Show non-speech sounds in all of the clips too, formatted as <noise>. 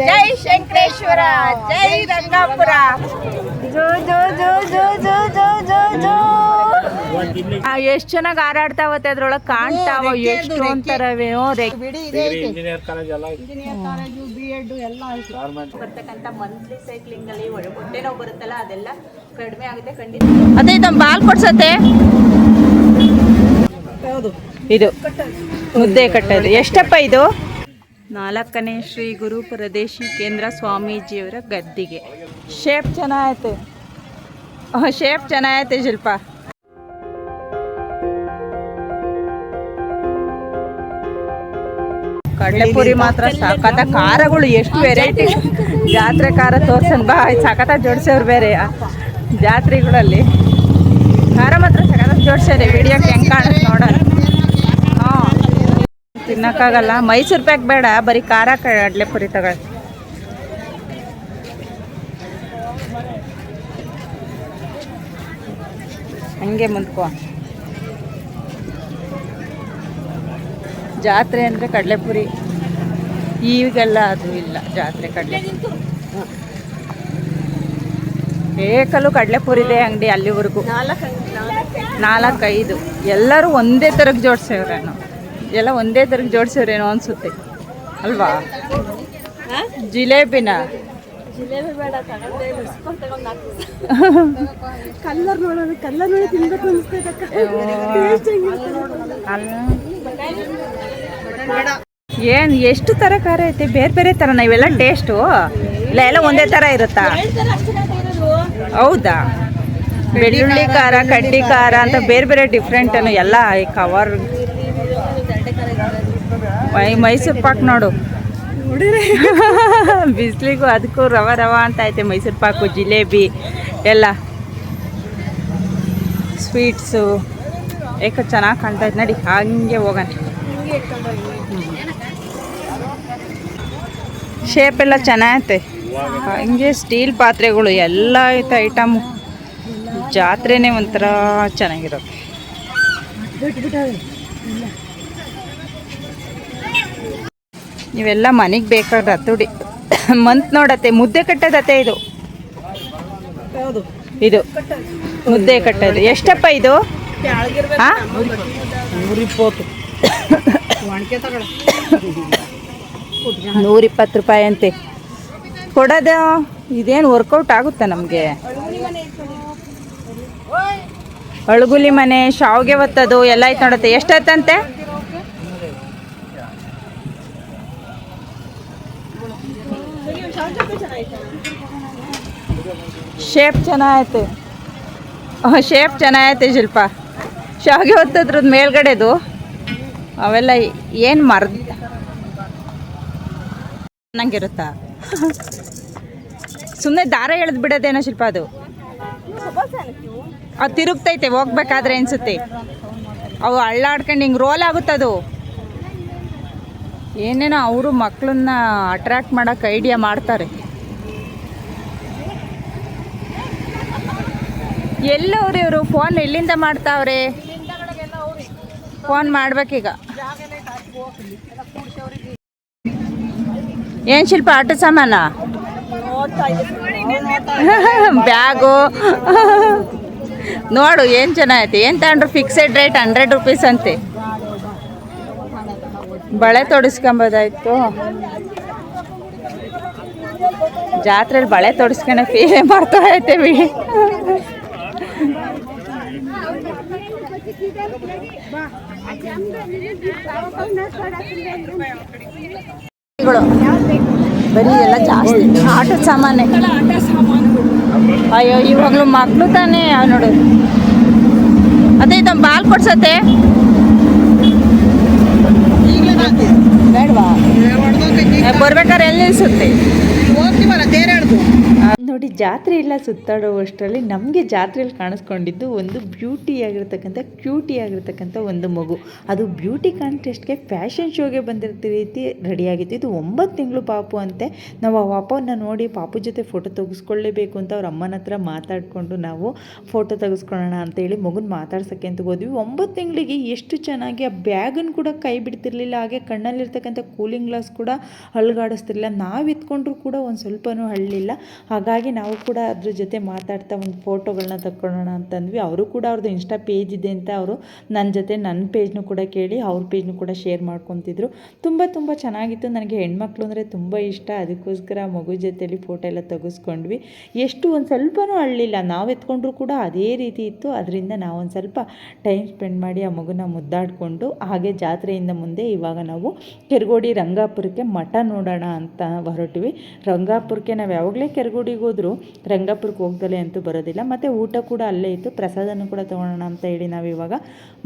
ಜೈ ಶಂಕರೇಶ್ವರ ಜೈ ರಂಗಾಪುರ ಜೋ ಜೋ ಜೋ ಜೋ ಜೋ ಜೋ ಜೋ ಜೋ. ಎಷ್ಟು ಚೆನ್ನಾಗಿ ಹಾರಾಡ್ತಾವತ್ತೆ ಅದ್ರೊಳಗೆ ಕಾಣ್ತಾವ ಎಷ್ಟು ಇಂಜಿನಿಯರ್ ಕಾಲೇಜ್ ಎಲ್ಲ ಬರ್ತಕ್ಕಂಥ ಮಂತ್ಲಿ ಸೈಕ್ಲಿಂಗ್ ಅಲ್ಲಿ ಹೊಟ್ಟೆ ನೋವು ಬರುತ್ತಲ್ಲ ಅದೆಲ್ಲ ಕಡಿಮೆ ಆಗುತ್ತೆ ಖಂಡಿತ. ಅದೇ ನಮ್ಮ ಬಾಲ್ ಕೊಡ್ಸತ್ತೆ. ಇದು. ಮುದ್ದೆ ಕಟ್ಟೋದು. ಎಷ್ಟಪ್ಪ ಇದು? ನಾಲ್ಕನೇ ಶ್ರೀ ಗುರು ಪ್ರದೇಶಿ ಕೇಂದ್ರ ಸ್ವಾಮೀಜಿಯವರ ಗದ್ದಿಗೆ. ಶೇಪ್ ಚೆನ್ನಾಗೈತೆ. ಶೇಪ್ ಚೆನ್ನಾಗೈತೆ ಶಿಲ್ಪ. ಕಡಲೆಪುರಿ ಮಾತ್ರ ಸಾಕತ ಖಾರಗಳು ಎಷ್ಟು ವೆರೈಟಿ ಜಾತ್ರೆ ಖಾರ ತೋರ್ಸನ್ ಬಾ ಸಾಕತ ಜೋಡಿಸೋರು ಬೇರೆ. ಜಾತ್ರೆಗಳಲ್ಲಿ ಖಾರ ಮಾತ್ರ ಸಖತ್ತ ಜೋಡ್ಸ್ಯಾರೆ ವಿಡಿಯೋಕ್ಕೆ ಹೆಂಗೆ ಕಾಣುತ್ತೆ ನೋಡೋಣ. ತಿನ್ನಕ್ಕಾಗಲ್ಲ. ಮೈಸೂರು ಪ್ಯಾಕ್ ಬೇಡ ಬರೀ ಖಾರ ಕಡಲೆಪುರಿ ತಗೊಳ್ಳಿ. ಹಂಗೆ ಮುಂದ್ಕೊ ಜಾತ್ರೆ ಅಂದರೆ ಕಡಲೆಪುರಿ ಈಗೆಲ್ಲ ಅದು ಇಲ್ಲ ಜಾತ್ರೆ ಕಡಲೆ ಬೇಕಲ್ಲೂ ಕಡಲೆಪುರಿದೆ ಅಂಗಡಿ ಅಲ್ಲಿವರೆಗೂ. ನಾಲ್ಕೈದು ಎಲ್ಲರೂ ಒಂದೇ ಥರಕ್ಕೆ ಜೋಡಿಸೇವ್ರೇನೋ ಎಲ್ಲ ಒಂದೇ ಥರಕ್ಕೆ ಜೋಡಿಸೋರೇನೋ ಅನ್ಸುತ್ತೆ. ಅಲ್ವಾ? ಜಿಲೇಬಿನ. ಕಲ್ಲರ್ ನೋಡೋಣ ಕಲ್ಲರ್ ನೋಡಿ ತಿನ್ಬೇಕು ಏನ್ ಎಷ್ಟು ತರ ಖಾರ ಐತೆ? ಬೇರೆ ಬೇರೆ ತರ ಇವೆಲ್ಲ ಟೇಸ್ಟು ಇಲ್ಲ ಎಲ್ಲ ಒಂದೇ ತರ ಇರುತ್ತಾ? ಹೌದಾ? ಬೆಳ್ಳುಳ್ಳಿ ಖಾರ ಕಡ್ಡಿ ಖಾರ. ಅಂತ ಬೇರೆ ಬೇರೆ ಡಿಫ್ರೆಂಟ್ ಎಲ್ಲ ಈ ಕವರ್ ಮೈ ಮೈಸೂರು ಪಾಕ್ ನೋಡು. <laughs> ಬಿಸಿಲಿಗೂ ಅದಕ್ಕೂ ರವ ರವ ಅಂತ ಐತೆ ಮೈಸೂರು ಪಾಕು, ಜಿಲೇಬಿ, ಎಲ್ಲ. ಸ್ವೀಟ್ಸು ಏಕ ಚೆನ್ನಾಗಿ ಕಾಣ್ತಾ ಇತ್ತು ನಡಿ, ಹಂಗೆ ಹೋಗೋಣ. ಶೇಪ್ ಎಲ್ಲ ಚೆನ್ನಾಗೈತೆ. ಹಂಗೆ ಸ್ಟೀಲ್ ಪಾತ್ರೆಗಳು, ಎಲ್ಲ ಐತೆ ಐಟಮು ಜಾತ್ರೆನೇ ಒಂಥರ ಚೆನ್ನಾಗಿರುತ್ತೆ ಇವೆಲ್ಲ ಮನೆಗೆ ಬೇಕಾದ ಹತ್ತುಡಿ ಮಂತ್ ನೋಡತ್ತೆ ಮುದ್ದೆ ಕಟ್ಟದತ್ತೆ ಇದು? ಇದು. ಮುದ್ದೆ ಕಟ್ಟೋದು. ಎಷ್ಟಪ್ಪ ಇದು? ನೂರ ನೂರಿಪ್ಪತ್ತು. ರೂಪಾಯಿ ಅಂತೆ. ಕೊಡೋದು ಇದೇನು ವರ್ಕೌಟ್ ಆಗುತ್ತಾ ನಮಗೆ? ಅಳುಗುಲಿ ಮನೆ ಶಾವ್ಗೆ ಒತ್ತದು ಎಲ್ಲ ಐತೆ ನೋಡತ್ತೆ. ಎಷ್ಟಾಯ್ತಂತೆ ಶೇಪ್ ಚೆನ್ನಾಗೈತೆ. ಶೇಪ್ ಚೆನ್ನಾಗೈತೆ ಶಿಲ್ಪ. ಶಾವಿಗೆ ಹೊತ್ತದ್ರದ್ದು ಮೇಲ್ಗಡೆದು ಅವೆಲ್ಲ ಏನು ಮರ್ದ ಚೆನ್ನಾಗಿರುತ್ತಾ ಸುಮ್ಮನೆ ದಾರ ಎಳೆದು ಬಿಡೋದೇನೋ ಶಿಲ್ಪ ಅದು. ಅದು ತಿರುಗ್ತೈತೆ, ಹೋಗ್ಬೇಕಾದ್ರೆ ಅನ್ಸುತ್ತೆ. ಅವು ಅಳ್ಳಾಡ್ಕೊಂಡು ಹಿಂಗೆ ರೋಲ್ ಆಗುತ್ತದು. ಏನೇನೋ ಅವರು ಮಕ್ಕಳನ್ನ ಅಟ್ರಾಕ್ಟ್ ಮಾಡೋಕೆ ಐಡಿಯಾ ಮಾಡ್ತಾರೆ. ಎಲ್ಲವ್ರಿ ಇವರು ಫೋನ್ ಎಲ್ಲಿಂದ ಮಾಡ್ತಾವ್ರೆ? ಫೋನ್ ಮಾಡ್ಬೇಕೀಗ. ಏನು ಶಿಲ್ಪ, ಆಟ ಸಾಮಾನ? ಬ್ಯಾಗು. ನೋಡು, ಏನು ಚೆನ್ನಾಗೈತೆ. ಏನು ತಗೊಂಡ್ರು? ಫಿಕ್ಸೆಡ್ ರೇಟ್ ಹಂಡ್ರೆಡ್ ರುಪೀಸ್ ಅಂತೆ. ಬಳೆ ತೊಡಿಸ್ಕೊಂಬೋದಾಯ್ತು. ಜಾತ್ರೆಲಿ ಬಳೆ ತೊಡಿಸ್ಕೊಂಡೆ ಫೀಲೇ ಮಾಡ್ತಾ ಇರ್ತೀವಿ ಬರೀ ಎಲ್ಲ ಜಾಸ್ತಿ ಆಟದ ಸಾಮಾನೆ ಅಯ್ಯೋ, ಇವಾಗಲೂ ಮಕ್ಳು ತಾನೇ ನೋಡು. ಅದೇ ತಮ್ಮ ಬಾಲ್ ಕೊಡ್ಸತ್ತೆ. ಬರ್ಬೇಕಾದ್ರೆ ಎಲ್ಲಿ ನಿಲ್ಸುತ್ತೆ? ನೋಡಿ, ಜಾತ್ರೆ ಎಲ್ಲ ಸುತ್ತಾಡುವಷ್ಟರಲ್ಲಿ ನಮಗೆ ಜಾತ್ರೆಯಲ್ಲಿ ಕಾಣಿಸ್ಕೊಂಡಿದ್ದು ಒಂದು ಬ್ಯೂಟಿ ಆಗಿರ್ತಕ್ಕಂಥ, ಕ್ಯೂಟಿ ಆಗಿರ್ತಕ್ಕಂಥ ಒಂದು ಮಗು. ಅದು ಬ್ಯೂಟಿ ಕಾಂಟೆಸ್ಟ್ಗೆ ಫ್ಯಾಷನ್ ಶೋಗೆ ಬಂದಿರೋ ರೀತಿ ರೆಡಿಯಾಗಿತ್ತು ಇದು ಒಂಬತ್ತು ತಿಂಗಳು ಪಾಪು ಅಂತೆ. ನಾವು ಆ ಪಾಪವನ್ನು ನೋಡಿ ಪಾಪು ಜೊತೆ ಫೋಟೋ ತೆಗೆಸ್ಕೊಳ್ಳೇಬೇಕು ಅಂತ ಅವ್ರ ಅಮ್ಮನ ಹತ್ರ ಮಾತಾಡಿಕೊಂಡು ನಾವು ಫೋಟೋ ತೆಗೆಸ್ಕೊಳ್ಳೋಣ ಅಂತೇಳಿ ಮಗುನ ಮಾತಾಡ್ಸೋಕ್ಕೆ ಅಂತ ಹೋದ್ವಿ. ಒಂಬತ್ತು ತಿಂಗಳಿಗೆ ಎಷ್ಟು ಚೆನ್ನಾಗಿ ಆ ಬ್ಯಾಗನ್ನು ಕೂಡ ಕೈ ಬಿಡ್ತಿರ್ಲಿಲ್ಲ. ಹಾಗೆ ಕಣ್ಣಲ್ಲಿರ್ತಕ್ಕಂಥ ಕೂಲಿಂಗ್ ಗ್ಲಾಸ್ ಕೂಡ ಅಲ್ಗಾಡಿಸ್ತಿರ್ಲಿಲ್ಲ. ನಾವು ಇತ್ಕೊಂಡ್ರೂ ಕೂಡ ಒಂದು ಸ್ವಲ್ಪನೂ ಹಳ್ಳಿಲ್ಲ ಹಾಗಾಗಿ ನಾವು ಕೂಡ ಅದ್ರ ಜೊತೆ ಮಾತಾಡ್ತಾ ಒಂದು ಫೋಟೋಗಳನ್ನ ತಗೊಳ್ಳೋಣ ಅಂತಂದ್ವಿ. ಅವರು ಕೂಡ ಅವ್ರದ್ದು ಇನ್ಸ್ಟಾ ಪೇಜ್ ಇದೆ ಅಂತ ಅವರು ನನ್ನ ಜೊತೆ ನನ್ನ ಪೇಜ್ನು ಕೂಡ ಕೇಳಿ ಅವ್ರ ಪೇಜ್ನು ಕೂಡ ಶೇರ್ ಮಾಡ್ಕೊತಿದ್ರು. ತುಂಬ ತುಂಬ ಚೆನ್ನಾಗಿತ್ತು. ನನಗೆ ಹೆಣ್ಮಕ್ಳು ಅಂದರೆ ತುಂಬ ಇಷ್ಟ. ಅದಕ್ಕೋಸ್ಕರ ಮಗು ಜೊತೆಯಲ್ಲಿ ಫೋಟೋ ಎಲ್ಲ ತೆಗೆಸ್ಕೊಂಡ್ವಿ. ಎಷ್ಟು ಒಂದು ಸ್ವಲ್ಪನೂ ಅಳ್ಳಿಲ್ಲ. ನಾವು ಎತ್ಕೊಂಡ್ರೂ ಕೂಡ ಅದೇ ರೀತಿ ಇತ್ತು. ಅದರಿಂದ ನಾವು ಸ್ವಲ್ಪ ಟೈಮ್ ಸ್ಪೆಂಡ್ ಮಾಡಿ ಆ ಮಗುನ ಮುದ್ದಾಡಿಕೊಂಡು ಹಾಗೆ ಜಾತ್ರೆಯಿಂದ ಮುಂದೆ ಇವಾಗ ನಾವು ಕೆರಗೋಡಿ ರಂಗಾಪುರಕ್ಕೆ ಮಠ ನೋಡೋಣ ಅಂತ ಹೊರಟಿವಿ. ರಂಗಾಪುರಕ್ಕೆ ನಾವು ಯಾವಾಗಲೇ ಕೆರಗೋಡಿಗೆ ಹೋದ್ರು ರಂಗಾಪುರಕ್ಕೆ ಹೋಗ್ದಲೇ ಅಂತೂ ಬರೋದಿಲ್ಲ. ಮತ್ತು ಊಟ ಕೂಡ ಅಲ್ಲೇ ಇತ್ತು. ಪ್ರಸಾದನೂ ಕೂಡ ತೊಗೊಳೋಣ ಅಂತ ಹೇಳಿ ನಾವು ಇವಾಗ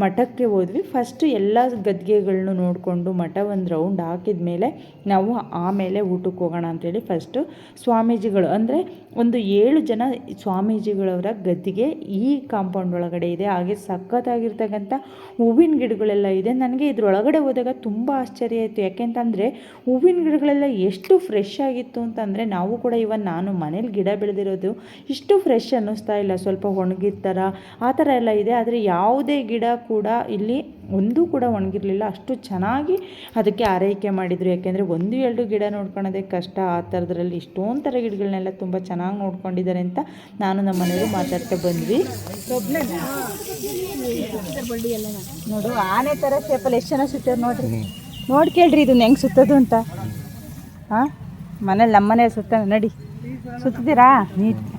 ಮಠಕ್ಕೆ ಹೋದ್ವಿ. ಫಸ್ಟ್ ಎಲ್ಲ ಗದ್ಗೆಗಳನ್ನೂ ನೋಡಿಕೊಂಡು ಮಠ ಒಂದು ರೌಂಡ್ ಹಾಕಿದ ಮೇಲೆ ನಾವು ಆಮೇಲೆ ಊಟಕ್ಕೆ ಹೋಗೋಣ ಅಂತೇಳಿ ಫಸ್ಟು ಸ್ವಾಮೀಜಿಗಳು ಅಂದರೆ ಒಂದು ಏಳು ಜನ ಸ್ವಾಮೀಜಿಗಳವರ ಗದ್ದಿಗೆ ಈ ಕಾಂಪೌಂಡ್ ಒಳಗಡೆ ಇದೆ. ಹಾಗೆ ಸಖತ್ತಾಗಿರ್ತಕ್ಕಂಥ ಹೂವಿನ ಗಿಡಗಳೆಲ್ಲ ಇದೆ. ನನಗೆ ಇದ್ರೊಳಗಡೆ ಹೋದಾಗ ತುಂಬ ಆಶ್ಚರ್ಯ ಆಯಿತು. ಯಾಕೆಂತಂದರೆ ಹೂವಿನ ಗಿಡಗಳೆಲ್ಲ ಎಷ್ಟು ಫ್ರೆಶ್ ಆಗಿತ್ತು ಅಂತಂದರೆ ನಾವು ಕೂಡ ಇವನ್ ನಾನು ಮನೇಲಿ ಗಿಡ ಬೆಳೆದಿರೋದು ಇಷ್ಟು ಫ್ರೆಶ್ ಅನ್ನಿಸ್ತಾ ಇಲ್ಲ. ಸ್ವಲ್ಪ ಒಣಗಿದ ಥರ ಆ ಥರ ಎಲ್ಲ ಇದೆ. ಆದರೆ ಯಾವುದೇ ಗಿಡ ಕೂಡ ಇಲ್ಲಿ ಒಂದೂ ಕೂಡ ಒಣಗಿರಲಿಲ್ಲ. ಅಷ್ಟು ಚೆನ್ನಾಗಿ ಅದಕ್ಕೆ ಆರೈಕೆ ಮಾಡಿದರು. ಯಾಕೆಂದರೆ ಒಂದು, ಎರಡು ಗಿಡ ನೋಡ್ಕೊಳೋದೇ ಕಷ್ಟ. ಆ ಥರದ್ರಲ್ಲಿ ಇಷ್ಟೊಂದು ಥರ ಗಿಡಗಳನ್ನೆಲ್ಲ ತುಂಬ ಚೆನ್ನಾಗಿ ನೋಡ್ಕೊಂಡಿದ್ದಾರೆ ಅಂತ ನಾನು ನಮ್ಮ ಮನೆಯಲ್ಲಿ ಮಾತಾಡ್ತಾ ಬಂದ್ವಿ. ನೋಡು, ಆನೆ ಥರ ಶೇಪಲ್ಲಿ ಎಷ್ಟು ಜನ ಸುತ್ತಾರೆ ನೋಡ್ರಿ. ನೋಡಿ ಕೇಳ್ರಿ ಇದನ್ನ ಹೆಂಗೆ ಸುತ್ತೋದು ಅಂತ. ಹಾಂ ಮನೇಲಿ ನಮ್ಮ ನಮ್ಮನೆ ಸುತ್ತ ನಡಿ. Só te dirá, Nito.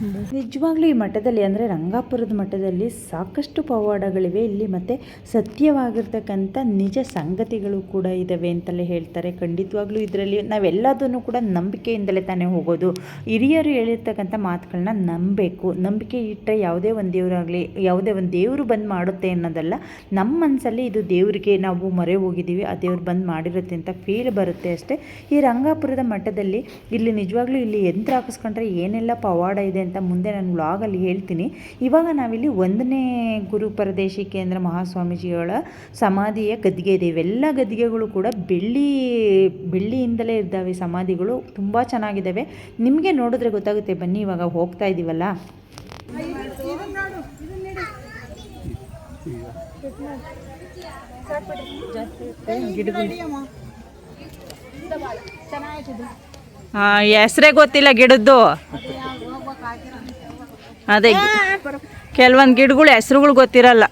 ನಿಜವಾಗ್ಲೂ ಈ ಮಠದಲ್ಲಿ ಅಂದರೆ ರಂಗಾಪುರದ ಮಠದಲ್ಲಿ ಸಾಕಷ್ಟು ಪವಾಡಗಳಿವೆ. ಇಲ್ಲಿ ಮತ್ತು ಸತ್ಯವಾಗಿರ್ತಕ್ಕಂಥ ನಿಜ ಸಂಗತಿಗಳು ಕೂಡ ಇದ್ದಾವೆ ಅಂತಲೇ ಹೇಳ್ತಾರೆ. ಖಂಡಿತವಾಗ್ಲೂ ಇದರಲ್ಲಿ ನಾವೆಲ್ಲದನ್ನು ಕೂಡ ನಂಬಿಕೆಯಿಂದಲೇ ತಾನೇ ಹೋಗೋದು. ಹಿರಿಯರು ಹೇಳಿರ್ತಕ್ಕಂಥ ಮಾತುಗಳನ್ನ ನಂಬಬೇಕು. ನಂಬಿಕೆ ಇಟ್ಟರೆ ಯಾವುದೇ ಒಂದು ದೇವರಾಗಲಿ, ಯಾವುದೇ ಒಂದು ದೇವರು ಬಂದು ಮಾಡುತ್ತೆ ಅನ್ನೋದಲ್ಲ ನಮ್ಮ ಮನಸ್ಸಲ್ಲಿ ಇದು ದೇವರಿಗೆ ನಾವು ಮೊರೆ ಹೋಗಿದ್ದೀವಿ, ಆ ದೇವ್ರು ಬಂದು ಮಾಡಿರುತ್ತೆ ಅಂತ ಫೀಲ್ ಬರುತ್ತೆ ಅಷ್ಟೇ. ಈ ರಂಗಾಪುರದ ಮಠದಲ್ಲಿ ಇಲ್ಲಿ ನಿಜವಾಗ್ಲೂ ಇಲ್ಲಿ ಯಂತ್ರ ಹಾಕಿಸ್ಕೊಂಡ್ರೆ ಏನೆಲ್ಲ ಪವಾಡ ಇದೆ ಅಂತ ಮುಂದೆ ನಾನು ವ್ಲಾಗಲ್ಲಿ ಹೇಳ್ತೀನಿ. ಇವಾಗ ನಾವಿಲ್ಲಿ ಒಂದನೇ ಗುರು ಪರದೇಶಿ ಕೇಂದ್ರ ಮಹಾಸ್ವಾಮೀಜಿಗಳ ಸಮಾಧಿಯ ಗದ್ದಿಗೆ ಇದೆ. ಇವೆಲ್ಲ ಗದ್ದಿಗೆಗಳು ಕೂಡ ಬೆಳ್ಳಿ, ಬೆಳ್ಳಿಯಿಂದಲೇ ಇದ್ದಾವೆ ಸಮಾಧಿಗಳು. ತುಂಬ ಚೆನ್ನಾಗಿದ್ದಾವೆ. ನಿಮಗೆ ನೋಡಿದ್ರೆ ಗೊತ್ತಾಗುತ್ತೆ. ಬನ್ನಿ, ಇವಾಗ ಹೋಗ್ತಾ ಇದ್ದೀವಲ್ಲ ಹೆಸರೇ ಗೊತ್ತಿಲ್ಲ ಗಿಡದ್ದು. ಅದೇ ಕೆಲವೊಂದು ಗಿಡಗಳು ಹೆಸ್ರುಗಳು ಗೊತ್ತಿರಲ್ಲ.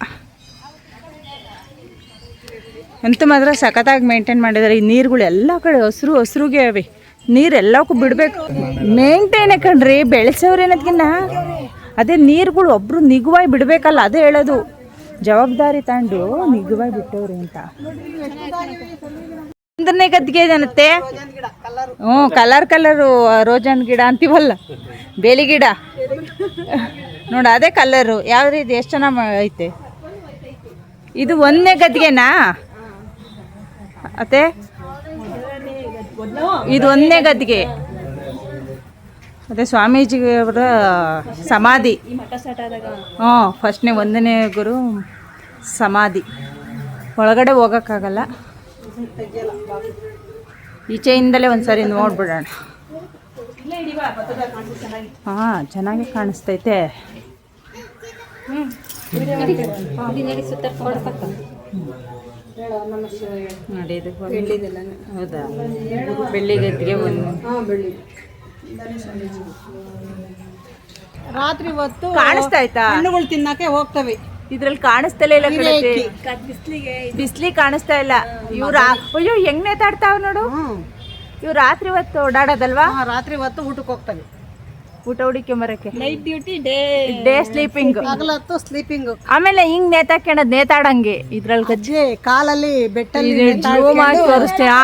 ಎಂತ ಮಾತ್ರ ಸಖತ್ತಾಗಿ ಮೇಂಟೈನ್ ಮಾಡಿದ್ದಾರೆ ಈ ನೀರುಗಳು ಎಲ್ಲ ಕಡೆ ಹಸಿರು ಹಸಿರುಗೆ ಅವೆ. ನೀರೆಲ್ಲಕ್ಕೂ ಬಿಡಬೇಕು. ಮೇಂಟೈನ್ ಕಣ್ರಿ, ಬೆಳೆಸೋರು ಏನದ್ಕಿನ್ನ? ಅದೇ ನೀರುಗಳು ಒಬ್ರು ನಿಗುವಾಗಿ ಬಿಡಬೇಕಲ್ಲ, ಅದೇ ಹೇಳೋದು. ಜವಾಬ್ದಾರಿ ತಗೊಂಡು ನಿಗುವಾಗಿ ಬಿಟ್ಟವ್ರಿ ಅಂತ. ಒಂದನೇ ಗದ್ದಿಗೆ ಏನತ್ತೆ? ಹ್ಞೂ, ಕಲರ್ ಕಲರು ರೋಜನ್ ಗಿಡ ಅಂತೀವಲ್ಲ? ಬೇಲಿ ಗಿಡ. ನೋಡ, ಅದೇ ಕಲರು. ಯಾವ ರೀತಿ ಎಷ್ಟು ಚೆನ್ನಾಗಿ ಐತೆ? ಇದು ಒಂದನೇ ಗದ್ದಿಗೆನಾ? ಅತ್ತೆ? ಇದು ಒಂದನೇ ಗದ್ದಿಗೆ. ಅದೇ ಸ್ವಾಮೀಜಿಯವರ ಸಮಾಧಿ. ಹ್ಞೂ ಫಸ್ಟ್ನೇ ಒಂದನೇ ಗುರು ಸಮಾಧಿ. ಒಳಗಡೆ ಹೋಗೋಕ್ಕಾಗಲ್ಲ. ಈಚೆಯಿಂದಲೇ ಒಂದ್ಸರಿ ನೋಡ್ಬಿಡೋಣ. ಹಾಂ ಚೆನ್ನಾಗಿ ಕಾಣಿಸ್ತೈತೆ. ನೋಡಿ ಇದು ಹೌದಾ ಒಂದು ರಾತ್ರಿ ಹೊತ್ತು ಕಾಣಿಸ್ತಾ ಆಯ್ತಾ ಹಣ್ಣುಗಳು ತಿನ್ನಕ್ಕೆ ಹೋಗ್ತವೆ. ಇದ್ರಲ್ಲಿ ಕಾಣಿಸ್ತಾ ಇಲ್ಲ ಕಣತೆ ಬಿಸ್ಲಿ ಕಾಣಿಸ್ತಾ ಇಲ್ಲ. ಇವ್ರ ಅಯ್ಯೋ ಹೆಂಗ್ ನೇತಾಡ್ತಾವ ನೋಡು. ಇವ್ ರಾತ್ರಿ ಹೊತ್ತು ಓಡಾಡೋದಲ್ವಾ? ರಾತ್ರಿ ಹೊತ್ತು ಊಟಕ್ಕೆ ಹೋಗ್ತವೆ ಊಟ ಹುಡಿಕೊಂಬರಕ್ಕೆ night duty day day sleeping ಹಗಲತ್ತು sleeping ಆಮೇಲೆ ಹಿಂಗ್ ನೇತಾಕ್ಯಣದ್ ನೇತಾಡಂಗೆ ಇದ್ರಲ್ಲಿ ಗಜ್ಜೆ ಕಾಲಲ್ಲಿ ಬೆಟ್ಟಲ್ಲಿ ತೋರಿಸ್ತೆ ಹಾ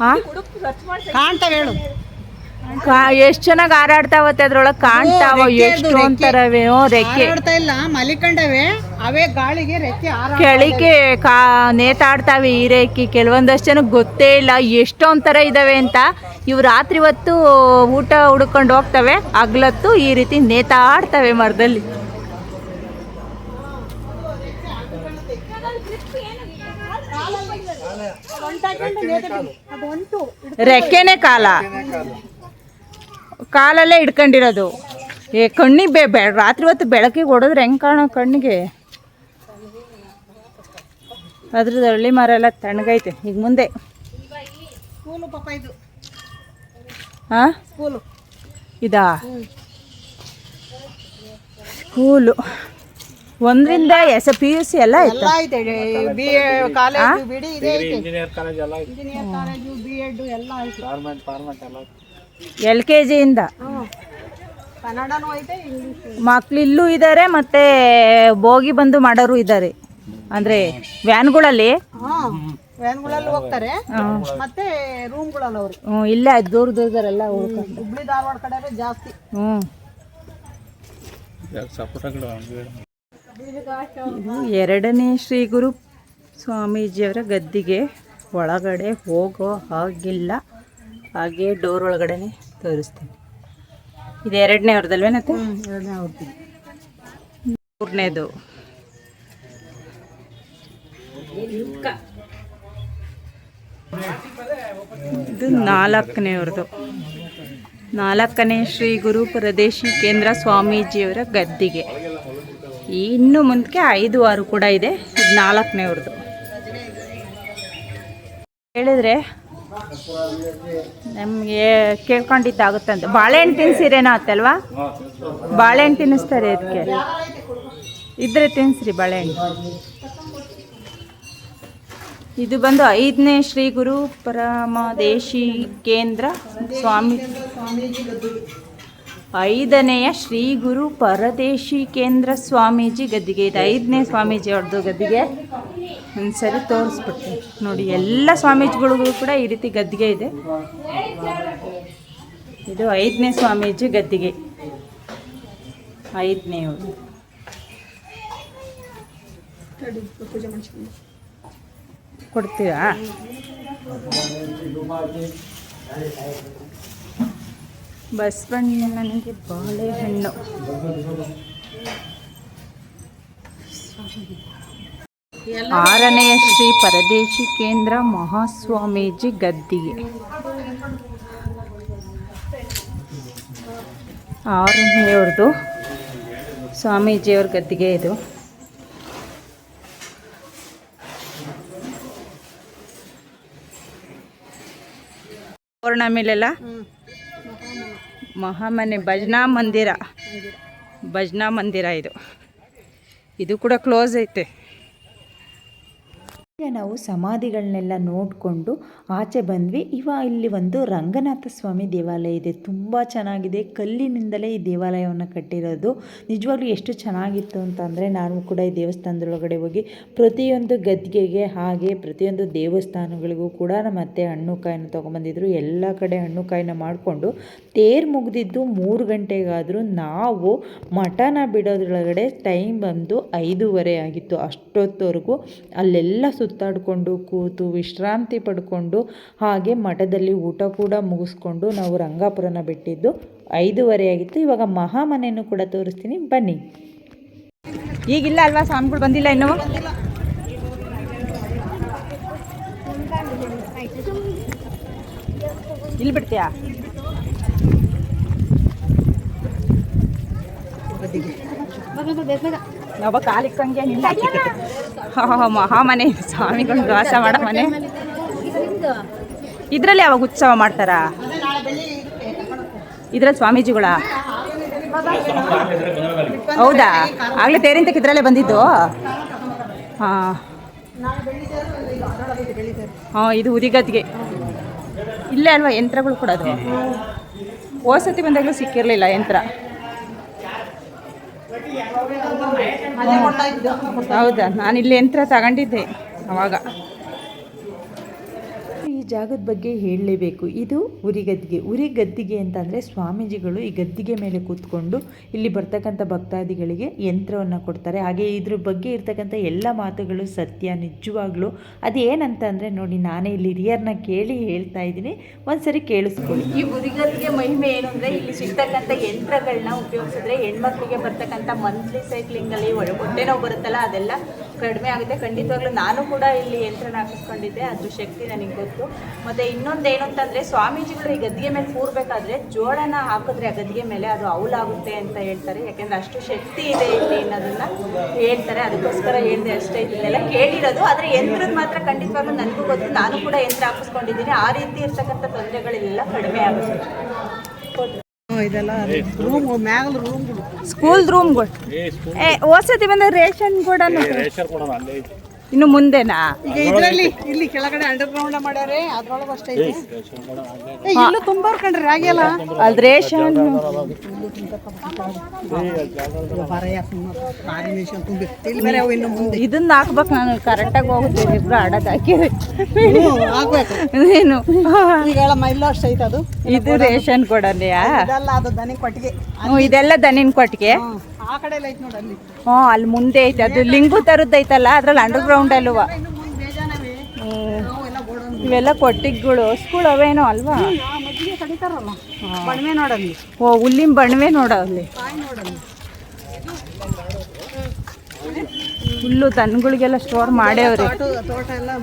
ಹಾ ಕಾಣ್ತವೆ ಹೇಳು. ಎಷ್ಟು ಚೆನ್ನಾಗಿ ಹಾರಾಡ್ತಾವತ್ತೆ ಅದ್ರೊಳಗೆ ಕಾಣ್ತಾವ ಎಷ್ಟು ರೆಕ್ಕೆ. ಒಂಥರವೇ ರೆಕ್ಕೆ ಹಾರಾಡ್ತಾ ಇಲ್ಲ ಮಲಿಕಂಡವೆ ಅವೇ ಗಾಳಿಗೆ ರೆಕ್ಕೆ ಕೆಳಿಗೆ ಕಾ ನೇತಾಡ್ತಾವೆ ಈ ರೆಕ್ಕೆ ಕೆಲವೊಂದಷ್ಟು ಜನಕ್ಕೆ ಗೊತ್ತೇ ಇಲ್ಲ ಎಷ್ಟೊಂಥರ ಇದಾವೆ ಇದ್ದಾವೆ ಅಂತ. ಇವು ರಾತ್ರಿ ಹೊತ್ತು ಊಟ ಹುಡ್ಕೊಂಡು ಹೋಗ್ತವೆ ಹಗ್ಲತ್ತು ಈ ರೀತಿ ನೇತಾಡ್ತವೆ ಮರದಲ್ಲಿ. ರೆಕ್ಕೆನೆ ಕಾಲ. ಕಾಲಲ್ಲೇ ಇಟ್ಕೊಂಡಿರೋದು ಏ ಕಣ್ಣಿಗೆ ಬೆ ಬೆ ರಾತ್ರಿ ಹೊತ್ತು ಬೆಳಕಿಗೆ ಹೊಡೆದ್ರೆ ಹೆಂಗೆ ಕಾಣೋ ಕಣ್ಣಿಗೆ? ಅದ್ರದ್ದು ಹಳ್ಳಿ ಮರ ಎಲ್ಲ ತಣ್ಣಗೈತೆ. ಈಗ ಮುಂದೆ. ಹಾಂ ಸ್ಕೂಲು ಇದಾ. ಸ್ಕೂಲು ಒಂದರಿಂದ ಎಸ್ ಪಿ ಯು ಸಿ ಎಲ್ಲ ಐತೆ ಬಿ ಎ ಕಾಲೇಜು ಬಿಡಿ ಇದೆ ಇಂಜಿನಿಯರ್ ಕಾಲೇಜ್ ಎಲ್ಲ ಐತಿ ಇಂಜಿನಿಯರ್ ಕಾಲೇಜು ಬಿ ಎಡ್ ಎಲ್ಲ ಐತೆ ಗೌರ್ಮೆಂಟ್ ಫಾರ್ಮೆಂಟ್ ಎಲ್ಲ ಐತಿ. ಎಲ್ ಕೆ ಜಿಯಿಂದ. ಮಕ್ಳು ಇಲ್ಲೂ ಇದ್ದಾರೆ ಮತ್ತೆ ಬೋಗಿ ಬಂದು ಮಾಡೋರು ಇದ್ದಾರೆ ಅಂದ್ರೆ ವ್ಯಾನ್ಗಳಲ್ಲಿ. ವ್ಯಾನ್ಗಳಲ್ಲಿ ಹೋಗ್ತಾರೆ. ಮತ್ತೆ ರೂಮ್ಗಳಲ್ಲಿ ಅವ್ರು. ಹ್ಞೂ ಇಲ್ಲೇ ದೂರ ದೂರದವರೆಲ್ಲ ಹುಬ್ಳಿ ಧಾರವಾಡ ಕಡೆ ಜಾಸ್ತಿ. ಹ್ಞೂ ಎರಡನೇ ಶ್ರೀ ಗುರು ಸ್ವಾಮೀಜಿಯವರ ಗದ್ದಿಗೆ ಒಳಗಡೆ ಹೋಗೋ ಹಾಗಿಲ್ಲ. ಹಾಗೆ ಡೋರ್ ಒಳಗಡೆನೆ ತೋರಿಸ್ತೀನಿ. ಇದು ಎರಡನೇ ಅವ್ರದಲ್ವೇನತ್ತೆ ಎರಡನೇ ಅವ್ರದ್ದು ಮೂರನೇದು. ಇದು ನಾಲ್ಕನೇವ್ರದ್ದು ನಾಲ್ಕನೇ ಶ್ರೀ ಗುರು ಪ್ರದೇಶಿ ಕೇಂದ್ರ ಸ್ವಾಮೀಜಿಯವರ ಗದ್ದಿಗೆ. ಇನ್ನು ಮುಂದಕ್ಕೆ ಐದು ಆರು ಕೂಡ ಇದೆ ಇದು ನಾಲ್ಕನೇವ್ರದ್ದು ಹೇಳಿದ್ರೆ ನಮಗೆ ಕೇಳ್ಕೊಂಡಿದ್ದಾಗುತ್ತಂತ. ಬಾಳೆಹಣ್ಣು ತಿನ್ಸಿರೇನೋ ಆತಲ್ವಾ ಬಾಳೆಹಣ್ಣು ತಿನ್ನಿಸ್ತಾರೆ ಅದಕ್ಕೆ ಇದ್ರೆ ತಿನ್ಸ್ರಿ ಬಾಳೆಹಣ್ಣು. ಇದು ಬಂದು ಐದನೇ ಶ್ರೀ ಗುರು ಪರಮದೇಶಿ ಕೇಂದ್ರ ಸ್ವಾಮಿ ಐದನೆಯ ಶ್ರೀ ಗುರು ಪರದೇಶಿ ಕೇಂದ್ರ ಸ್ವಾಮೀಜಿ ಗದ್ದಿಗೆ ಇದು. ಐದನೇ ಸ್ವಾಮೀಜಿ ಅವ್ರದ್ದು ಗದ್ದಿಗೆ ಒಂದ್ಸರಿ ತೋರಿಸ್ಬಿಡ್ತೀನಿ. ನೋಡಿ, ಎಲ್ಲ ಸ್ವಾಮೀಜಿಗಳಿಗೂ ಕೂಡ ಈ ರೀತಿ ಗದ್ದಿಗೆ ಇದೆ. ಇದು ಐದನೇ ಸ್ವಾಮೀಜಿ ಗದ್ದಿಗೆ. ಐದನೇ ಕೊಡ್ತೀರಾ? ಬಸವಣ್ಣನಿಗೆ ಬಾಳೆಹಣ್ಣು ಆರನೆಯ ಶ್ರೀ ಪರದೇಶಿ ಕೇಂದ್ರ ಮಹಾಸ್ವಾಮೀಜಿ ಗದ್ದಿಗೆ. ಆರನೆಯವ್ರದ್ದು ಸ್ವಾಮೀಜಿಯವ್ರ ಗದ್ದಿಗೆ ಇದು. ಪೌರ್ಣಮಿಲೆಲ್ಲ ಮಹಾಮನೆ ಭಜನಾ ಮಂದಿರ. ಭಜನಾ ಮಂದಿರ ಇದು. ಇದು ಕೂಡ ಕ್ಲೋಸ್ ಐತೆ. ನಾವು ಸಮಾಧಿಗಳನ್ನೆಲ್ಲ ನೋಡಿಕೊಂಡು ಆಚೆ ಬಂದ್ವಿ. ಇವ ಇಲ್ಲಿ ಒಂದು ರಂಗನಾಥ ಸ್ವಾಮಿ ದೇವಾಲಯ ಇದೆ. ತುಂಬ ಚೆನ್ನಾಗಿದೆ. ಕಲ್ಲಿನಿಂದಲೇ ಈ ದೇವಾಲಯವನ್ನು ಕಟ್ಟಿರೋದು. ನಿಜವಾಗ್ಲೂ ಎಷ್ಟು ಚೆನ್ನಾಗಿತ್ತು ಅಂತಂದರೆ ನಾನು ಕೂಡ ಈ ದೇವಸ್ಥಾನದೊಳಗಡೆ ಹೋಗಿ ಪ್ರತಿಯೊಂದು ಗದ್ದಿಗೆಗೆ ಹಾಗೆ ಪ್ರತಿಯೊಂದು ದೇವಸ್ಥಾನಗಳಿಗೂ ಕೂಡ ನಮ್ಮ ಅತ್ತೆ ಹಣ್ಣು ಕಾಯಿನ ತೊಗೊಂಬಂದಿದ್ರು. ಎಲ್ಲ ಕಡೆ ಹಣ್ಣು ಕಾಯಿನ ಮಾಡಿಕೊಂಡು ತೇರು ಮುಗಿದಿದ್ದು ಮೂರು ಗಂಟೆಗಾದರೂ ನಾವು ಮಠನ ಬಿಡೋದ್ರೊಳಗಡೆ ಟೈಮ್ ಬಂದು ಐದೂವರೆ ಆಗಿತ್ತು. ಅಷ್ಟೊತ್ತವರೆಗೂ ಅಲ್ಲೆಲ್ಲ ಸುತ್ತಾಡಿಕೊಂಡು, ಕೂತು ವಿಶ್ರಾಂತಿ ಪಡ್ಕೊಂಡು, ಹಾಗೆ ಮಠದಲ್ಲಿ ಊಟ ಕೂಡ ಮುಗಿಸ್ಕೊಂಡು ನಾವು ರಂಗಾಪುರನ ಬಿಟ್ಟಿದ್ದು ಐದೂವರೆ ಆಗಿತ್ತು. ಇವಾಗ ಮಹಾಮನೆಯನ್ನು ಕೂಡ ತೋರಿಸ್ತೀನಿ. ಬನ್ನಿ. ಈಗಿಲ್ಲ ಅಲ್ವಾ? ಸ್ವಾಮಿಗಳು ಬಂದಿಲ್ಲ ಇನ್ನು? ಇಲ್ಲಿ ಬಿಡ್ತೀಯಾ? ಒಬ್ಬ ಕಾಲಿಕ್ಕಂಗೆ ನಿಲ್ಲ ಮಹಾಮನೆ ಸ್ವಾಮಿಗಳು ವಾಸ ಮಾಡೋ ಮನೆ. ಇದರಲ್ಲಿ ಯಾವಾಗ ಉತ್ಸವ ಮಾಡ್ತಾರಾ? ಇದ್ರಲ್ಲಿ ಸ್ವಾಮೀಜಿಗಳ? ಹೌದಾ? ಆಗ್ಲೇ ತೇರಿಂತ ಇದ್ರಲ್ಲೇ ಬಂದಿದ್ದು? ಹಾಂ. ಹಾಂ, ಇದು ಉದಿಗದ್ಗೆ ಇಲ್ಲೇ ಅಲ್ವಾ ಯಂತ್ರಗಳು ಕೊಡೋದು? ಹೋಸತಿ ಬಂದಾಗಲೂ ಸಿಕ್ಕಿರಲಿಲ್ಲ ಯಂತ್ರ. ಹೌದಾ? ನಾನು ಇಲ್ಲಿ ಯಂತ್ರ ತಗೊಂಡಿದ್ದೆ ಅವಾಗ. ಜಾಗದ ಬಗ್ಗೆ ಹೇಳಲೇಬೇಕು. ಇದು ಉರಿಗದ್ದಿಗೆ ಉರಿಗದ್ದಿಗೆ ಅಂತಂದರೆ ಸ್ವಾಮೀಜಿಗಳು ಈ ಗದ್ದಿಗೆ ಮೇಲೆ ಕೂತ್ಕೊಂಡು ಇಲ್ಲಿ ಬರ್ತಕ್ಕಂಥ ಭಕ್ತಾದಿಗಳಿಗೆ ಯಂತ್ರವನ್ನು ಕೊಡ್ತಾರೆ. ಹಾಗೆ ಇದ್ರ ಬಗ್ಗೆ ಇರ್ತಕ್ಕಂಥ ಎಲ್ಲ ಮಾತುಗಳು ಸತ್ಯ, ನಿಜವಾಗ್ಲೂ. ಅದೇನಂತಂದರೆ ನೋಡಿ, ನಾನೇ ಇಲ್ಲಿ ಹಿರಿಯರನ್ನ ಕೇಳಿ ಹೇಳ್ತಾ ಇದ್ದೀನಿ. ಒಂದ್ಸರಿ ಕೇಳಿಸ್ಕೊಳ್ಳಿ. ಈ ಉರಿಗದ್ದಿಗೆ ಮಹಿಮೆ ಏನು ಅಂದರೆ ಇಲ್ಲಿ ಸಿಗ್ತಕ್ಕಂಥ ಯಂತ್ರಗಳನ್ನ ಉಪಯೋಗಿಸಿದ್ರೆ ಹೆಣ್ಮಕ್ಳಿಗೆ ಬರ್ತಕ್ಕಂಥ ಮಂತ್ಲಿ ಸೈಕ್ಲಿಂಗಲ್ಲಿ ಹೊಟ್ಟೆ ನೋವು ಬರುತ್ತಲ್ಲ, ಅದೆಲ್ಲ ಕಡಿಮೆ ಆಗುತ್ತೆ. ಖಂಡಿತವಾಗ್ಲೂ ನಾನು ಕೂಡ ಇಲ್ಲಿ ಯಂತ್ರನ ಹಾಕಿಸ್ಕೊಂಡಿದ್ದೆ. ಅದ್ರ ಶಕ್ತಿ ನನಗೆ ಗೊತ್ತು. ಮತ್ತು ಇನ್ನೊಂದು ಏನು ಅಂತಂದರೆ ಸ್ವಾಮೀಜಿಗಳು ಈ ಗದ್ದಿಗೆ ಮೇಲೆ ಕೂರ್ಬೇಕಾದ್ರೆ ಜೋಳನ ಹಾಕಿದ್ರೆ ಆ ಗದ್ದಿಗೆ ಮೇಲೆ ಅದು ಅವಲಾಗುತ್ತೆ ಅಂತ ಹೇಳ್ತಾರೆ. ಯಾಕೆಂದರೆ ಅಷ್ಟು ಶಕ್ತಿ ಇದೆ ಇಲ್ಲಿ ಅನ್ನೋದನ್ನ ಹೇಳ್ತಾರೆ. ಅದಕ್ಕೋಸ್ಕರ ಹೇಳಿದೆ ಅಷ್ಟೇ. ಇದನ್ನೆಲ್ಲ ಕೇಳಿರೋದು. ಆದರೆ ಯಂತ್ರದ ಮಾತ್ರ ಖಂಡಿತವಾಗ್ಲೂ ನನಗೂ ಗೊತ್ತು. ನಾನು ಕೂಡ ಯಂತ್ರ ಹಾಕಿಸ್ಕೊಂಡಿದ್ದೀನಿ. ಆ ರೀತಿ ಇರ್ತಕ್ಕಂಥ ತೊಂದರೆಗಳೆಲ್ಲ ಕಡಿಮೆ ಆಗುತ್ತೆ. ಇದೆಲ್ಲ ರೂಮ್ ಮ್ಯಾಗಲ್ ರೂಮ್ಗಳು ಸ್ಕೂಲ್ ರೂಮ್ಗಳು ಏ ಹೊಸತಿ ಬಂದ ರೇಷನ್ ಕೂಡ ಇನ್ನು ಮುಂದೆನಾ? ಈಗ ಇದ್ರಲ್ಲಿ ಇಲ್ಲಿ ಕೆಳಗಡೆ ಅಂಡರ್ ಗ್ರೌಂಡ್ ಮಾಡ್ಯಾರೆ ಅದ್ರೊಳಗೆ ಅಷ್ಟೇ ಇದೆ. ಇಲ್ಲೂ ತುಂಬಾ ಕಂಡ್ರಿ ರಾಗಿಯಲ್ಲ ಅಲ್ಲಿ? ರೇಷನ್. ಇಲ್ಲಿ ಬೇರೆ ಅವು ಇನ್ನು ಮುಂದೆ. ಇದನ್ನ ಹಾಕ್ಬೇಕು ನಾನು ಕರೆಕ್ಟಾಗಿ ಹೋಗುತ್ತೇನೆ ಇಬ್ರು ಆಡೋದು ಹಾಕಿದ್ರೆ. ಹಾಕ್ಬೇಕು. ಏನು ಈಗ ಹೇಳಮ್ಮ ಇಲ್ಲೂ ಅಷ್ಟೇ ಐತೆ ಅದು? ಇದು ರೇಷನ್ ಕೊಡೋದೆಯಾ? ಇದೆಲ್ಲ ಅದು ದನಿ ಕೊಟ್ಟಿಗೆ. ಇದೆಲ್ಲ ದನಿನ ಕೊಟ್ಟಿಗೆ. ಹ್ಞೂ ಅಲ್ಲಿ ಮುಂದೆ ಐತೆ. ಅದು ಲಿಂಗು ತರದ್ದೈತಲ್ಲ ಅದ್ರಲ್ಲಿ ಅಂಡರ್ ಗ್ರೌಂಡ್ ಅಲ್ವಾ ಇವೆಲ್ಲ ಕೊಟ್ಟಿಗೆಗಳು. ಸ್ಕೂಲ್ ಅವೇನೋ ಅಲ್ವಾ? ಓ ಹುಲ್ಲಿನ ಬಣವೆ ನೋಡ ಅಲ್ಲಿ. ಕಾಯಿ ನೋಡಲ್ಲಿ. ಹುಲ್ಲು ದನಗಳಿಗೆಲ್ಲ ಸ್ಟೋರ್ ಮಾಡ್ಯಾವ್ರಿ.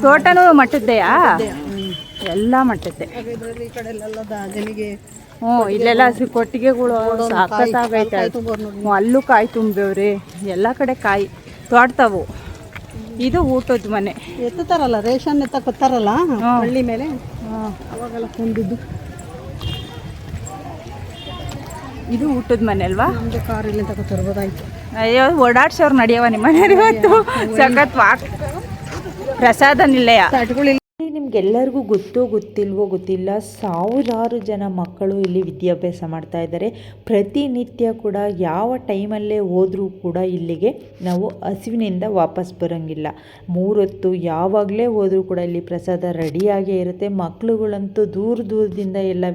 ತೋಟನೂ ಮಟ್ಟದ್ದೆಯಾ? ಎಲ್ಲ ಮಟ್ಟದ್ದೆ. ಹ್ಞೂ ಇಲ್ಲೆಲ್ಲ ಹಸಿ ಕೊಟ್ಟಿಗೆಗಳು ಸಾಕತ್ತಾಗೈತೆ ಹ್ಞೂ ಅಲ್ಲೂ ಕಾಯಿ ತುಂಬೇವ್ರಿ ಎಲ್ಲ ಕಡೆ ಕಾಯಿ. ತೋಡ್ತಾವು ಇದು ಊಟದ ಮನೆ. ಎತ್ತುತ್ತಾರಲ್ಲ ರೇಷನ್ ಎತ್ತಕೊತ್ತಾರಲ್ಲ ಹಳ್ಳಿ ಮೇಲೆ? ಅವಾಗೆಲ್ಲ ಕುಂದಿದ್ದು ಇದು ಊಟದ ಮನೆ ಅಲ್ವಾ? ಕಾರ್ ಇಲ್ಲಿ ತಗೋ ತರ್ಬೋದಾಯ್ತು. ಅಯ್ಯೋ ಓಡಾಡ್ಸೋರು ನಡೆಯವ ನಿಮ್ಮ ಮನೆಯವ್ರು ಇವತ್ತು ಸಖತ್ ವಾಕ್. ಪ್ರಸಾದ ನಿಲಯ ನಿಮ್ಗೆಲ್ಲರಿಗೂ ಗೊತ್ತೋ ಗೊತ್ತಿಲ್ವೋ ಗೊತ್ತಿಲ್ಲ, ಸಾವಿರಾರು ಜನ ಮಕ್ಕಳು ಇಲ್ಲಿ ವಿದ್ಯಾಭ್ಯಾಸ ಮಾಡ್ತಾ ಇದ್ದಾರೆ. ಪ್ರತಿನಿತ್ಯ ಕೂಡ ಯಾವ ಟೈಮಲ್ಲೇ ಹೋದರೂ ಕೂಡ ಇಲ್ಲಿಗೆ ನಾವು ಹಸಿವಿನಿಂದ ವಾಪಸ್ ಬರೋಂಗಿಲ್ಲ. ಮೂರೊತ್ತು ಯಾವಾಗಲೇ ಹೋದರೂ ಕೂಡ ಇಲ್ಲಿ ಪ್ರಸಾದ ರೆಡಿಯಾಗೇ ಇರುತ್ತೆ. ಮಕ್ಕಳುಗಳಂತೂ ದೂರ ದೂರದಿಂದ ಎಲ್ಲ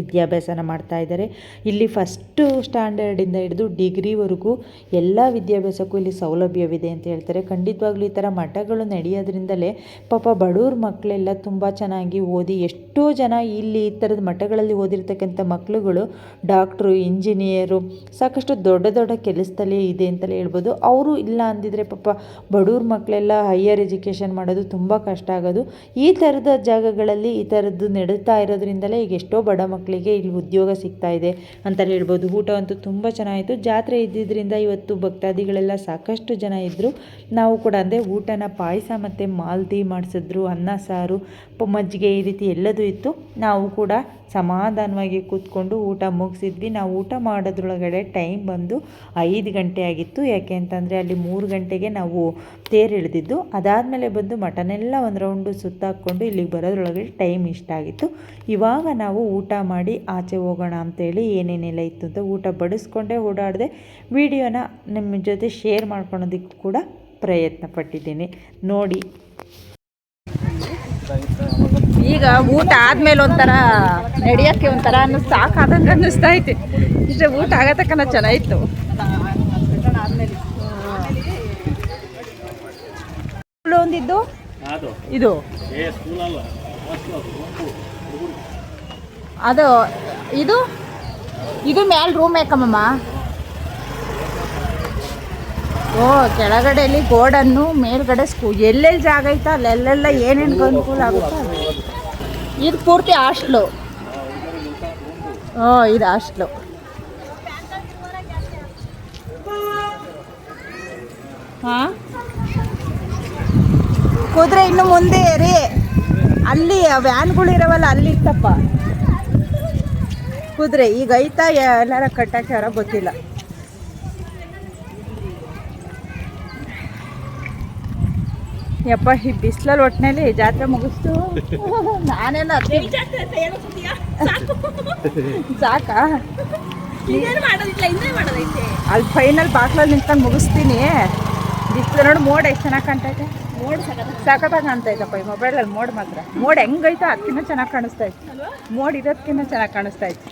ವಿದ್ಯಾಭ್ಯಾಸನ ಮಾಡ್ತಾ ಇದ್ದಾರೆ. ಇಲ್ಲಿ ಫಸ್ಟು ಸ್ಟ್ಯಾಂಡರ್ಡಿಂದ ಹಿಡಿದು ಡಿಗ್ರಿವರೆಗೂ ಎಲ್ಲ ವಿದ್ಯಾಭ್ಯಾಸಕ್ಕೂ ಇಲ್ಲಿ ಸೌಲಭ್ಯವಿದೆ ಅಂತ ಹೇಳ್ತಾರೆ. ಖಂಡಿತವಾಗ್ಲೂ ಈ ಥರ ಮಠಗಳು ನಡೆಯೋದ್ರಿಂದಲೇ ಪಾಪ ಬಡವ್ರ ಮಕ್ಕಳೆಲ್ಲ ತುಂಬ ಚೆನ್ನಾಗಿ ಓದಿ ಎಷ್ಟೋ ಜನ ಇಲ್ಲಿ ಈ ಥರದ ಮಠಗಳಲ್ಲಿ ಓದಿರ್ತಕ್ಕಂಥ ಮಕ್ಕಳುಗಳು ಡಾಕ್ಟ್ರು, ಇಂಜಿನಿಯರು, ಸಾಕಷ್ಟು ದೊಡ್ಡ ದೊಡ್ಡ ಕೆಲಸದಲ್ಲಿ ಇದೆ ಅಂತಲೇ ಹೇಳ್ಬೋದು. ಅವರು ಇಲ್ಲ ಅಂದಿದ್ರೆ ಪಾಪ ಬಡವ್ರ ಮಕ್ಕಳೆಲ್ಲ ಹೈಯರ್ ಎಜುಕೇಷನ್ ಮಾಡೋದು ತುಂಬ ಕಷ್ಟ ಆಗೋದು. ಈ ಥರದ ಜಾಗಗಳಲ್ಲಿ ಈ ಥರದ್ದು ನಡೀತಾ ಇರೋದ್ರಿಂದಲೇ ಈಗ ಎಷ್ಟೋ ಬಡ ಮಕ್ಕಳಿಗೆ ಇಲ್ಲಿ ಉದ್ಯೋಗ ಸಿಗ್ತಾ ಇದೆ ಅಂತಲೇ ಹೇಳ್ಬೋದು. ಊಟ ಅಂತೂ ತುಂಬ ಚೆನ್ನಾಗಿತ್ತು. ಜಾತ್ರೆ ಇದ್ದಿದ್ದರಿಂದ ಇವತ್ತು ಭಕ್ತಾದಿಗಳೆಲ್ಲ ಸಾಕಷ್ಟು ಜನ ಇದ್ದರು ನಾವು ಕೂಡ ಅಂದರೆ ಊಟನ ಪಾಯಸ ಮತ್ತು ಮಾಲ್ದಿ ಮಾಡಿಸಿದ್ರು, ಅನ್ನ, ಸಾರು ಮಜ್ಜಿಗೆ ಈ ರೀತಿ ಎಲ್ಲದೂ ಇತ್ತು. ನಾವು ಕೂಡ ಸಮಾಧಾನವಾಗಿ ಕೂತ್ಕೊಂಡು ಊಟ ಮುಗಿಸಿದ್ವಿ. ನಾವು ಊಟ ಮಾಡೋದ್ರೊಳಗಡೆ ಟೈಮ್ ಬಂದು ಐದು ಗಂಟೆ ಆಗಿತ್ತು. ಯಾಕೆ ಅಂತಂದರೆ ಅಲ್ಲಿ ಮೂರು ಗಂಟೆಗೆ ನಾವು ತೇರು ಎಳೆದಿದ್ದು ಅದಾದಮೇಲೆ ಬಂದು ಮಟನೆಲ್ಲ ಒಂದು ರೌಂಡು ಸುತ್ತಾಕ್ಕೊಂಡು ಇಲ್ಲಿಗೆ ಬರೋದ್ರೊಳಗಡೆ ಟೈಮ್ ಇಷ್ಟ ಆಗಿತ್ತು. ಇವಾಗ ನಾವು ಊಟ ಮಾಡಿ ಆಚೆ ಹೋಗೋಣ ಅಂತೇಳಿ ಏನೇನೆಲ್ಲ ಇತ್ತು ಅಂತ ಊಟ ಬಡಿಸ್ಕೊಂಡೇ ಓಡಾಡಿದೆ ವಿಡಿಯೋನ ನಿಮ್ಮ ಜೊತೆ ಶೇರ್ ಮಾಡ್ಕೊಳೋದಕ್ಕೂ ಕೂಡ ಪ್ರಯತ್ನ ಪಟ್ಟಿದ್ದೀನಿ ನೋಡಿ. ಈಗ ಊಟ ಆದ್ಮೇಲೆ ಒಂಥರ ನಡೆಯೋಕ್ಕೆ ಒಂಥರ ಸಾಕ ಸಾಕಾದಂಗೆ ಅನ್ನಿಸ್ತಾ ಐತಿ. ಇಷ್ಟೇ ಊಟ ಆಗತಕ್ಕನ ಚೆನ್ನಾಗಿತ್ತು. ಒಂದಿದ್ದು? ಅದು ಇದು. ಅದು ಅದು ಇದು? ಇದು ಮ್ಯಾಲ ರೂಮ್ ಯಾಕಮ್ಮಮ್ಮ? ಓ ಕೆಳಗಡೆಯಲ್ಲಿ ಗೋಡನ್ನು ಮೇಲ್ಗಡೆ ಸ್ಕೂ ಎಲ್ಲೆಲ್ಲಿ ಜಾಗ ಐತ ಅಲ್ಲೆಲ್ಲೆಲ್ಲ ಏನೇನು ಅನುಕೂಲ ಆಗುತ್ತೋ ಇದು ಪೂರ್ತಿ ಹಾಸ್ಟ್ಲು. ಹಾಂ, ಇದು ಹಾಸ್ಟ್ಲು. ಹಾಂ? ಕುದುರೆ ಇನ್ನು ಮುಂದೆ ರೀ ಅಲ್ಲಿ ವ್ಯಾನ್ಗಳು ಇರವಲ್ಲ, ಅಲ್ಲಿ ಇತ್ತಪ್ಪ. ಕುದುರೆ, ಈಗ ಐತಾ ಎಲ್ಲಾರ ಕಟ್ಟಾಕ್ಯಾರ ಗೊತ್ತಿಲ್ಲ. ಯಪ್ಪ ಈ ಬಿಸಿಲಲ್ಲಿ ಒಟ್ಟಿನಲ್ಲಿ ಜಾತ್ರೆ ಮುಗಿಸ್ತು. ನಾನೇನು ಸಾಕಾ. ಅಲ್ಲಿ ಫೈನಲ್ ಬಾಕ್ಲಲ್ಲಿ ನಿಂತ್ಕೊಂಡು ಮುಗಿಸ್ತೀನಿ. ಬಿಸಿಲು ನೋಡಿ ಮೋಡ ಎಷ್ಟು ಚೆನ್ನಾಗಿ ಕಾಣ್ತೈತೆ ಮೋಡ್ ಸಖತ್. ಸಖತ್ತಾಗಿ ಕಾಣ್ತಾ ಇತ್ತಪ್ಪ ಈ ಮೊಬೈಲಲ್ಲಿ ಮೋಡ್ ಮಾತ್ರ. ಮೋಡ್ ಹೆಂಗೈತೆ ಅದಕ್ಕಿಂತ ಚೆನ್ನಾಗಿ ಕಾಣಿಸ್ತಾ ಇತ್ತು ಮೋಡ್ ಇರೋದಕ್ಕಿಂತ ಚೆನ್ನಾಗಿ ಕಾಣಿಸ್ತಾ ಇತ್ತು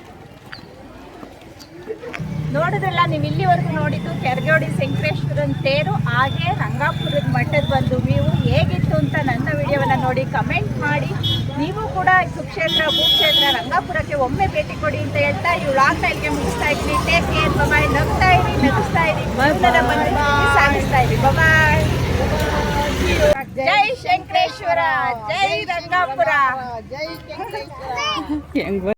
ನೋಡಿದ್ರಲ್ಲ ನೀವು ಇಲ್ಲಿವರೆಗೂ ನೋಡಿದ್ದು ಕೆರಗೋಡಿ ಶಂಕರೇಶ್ವರನ ತೇರು ಹಾಗೆ ರಂಗಾಪುರದ ಮಠದ ಬಂದು ನೀವು ಹೇಗಿತ್ತು ಅಂತ ನನ್ನ ವಿಡಿಯೋವನ್ನು ನೋಡಿ ಕಮೆಂಟ್ ಮಾಡಿ. ನೀವು ಕೂಡ ಸುಕ್ಷೇತ್ರ ಭೂಕ್ಷೇತ್ರ ರಂಗಾಪುರಕ್ಕೆ ಒಮ್ಮೆ ಭೇಟಿ ಕೊಡಿ ಅಂತ ಹೇಳ್ತಾ ಇವ್ಳು ಆಗ್ತಾ ಇಲ್ಲಿಗೆ ಮುಗಿಸ್ತಾ ಇದ್ದೀನಿ ಟೇಕ್ ಕೇರ್ ಬಾಯ್ ನಗ್ತಾ ಇರಿ ನಗಿಸ್ತಾ ಇರಿ. ಸಾಗಿಸ್ತಾ ಇರಿ ಬಾಯ್ ಜೈ ಶಂಕರೇಶ್ವರ. ಜೈ ರಂಗಾಪುರ. <laughs> ಜೈ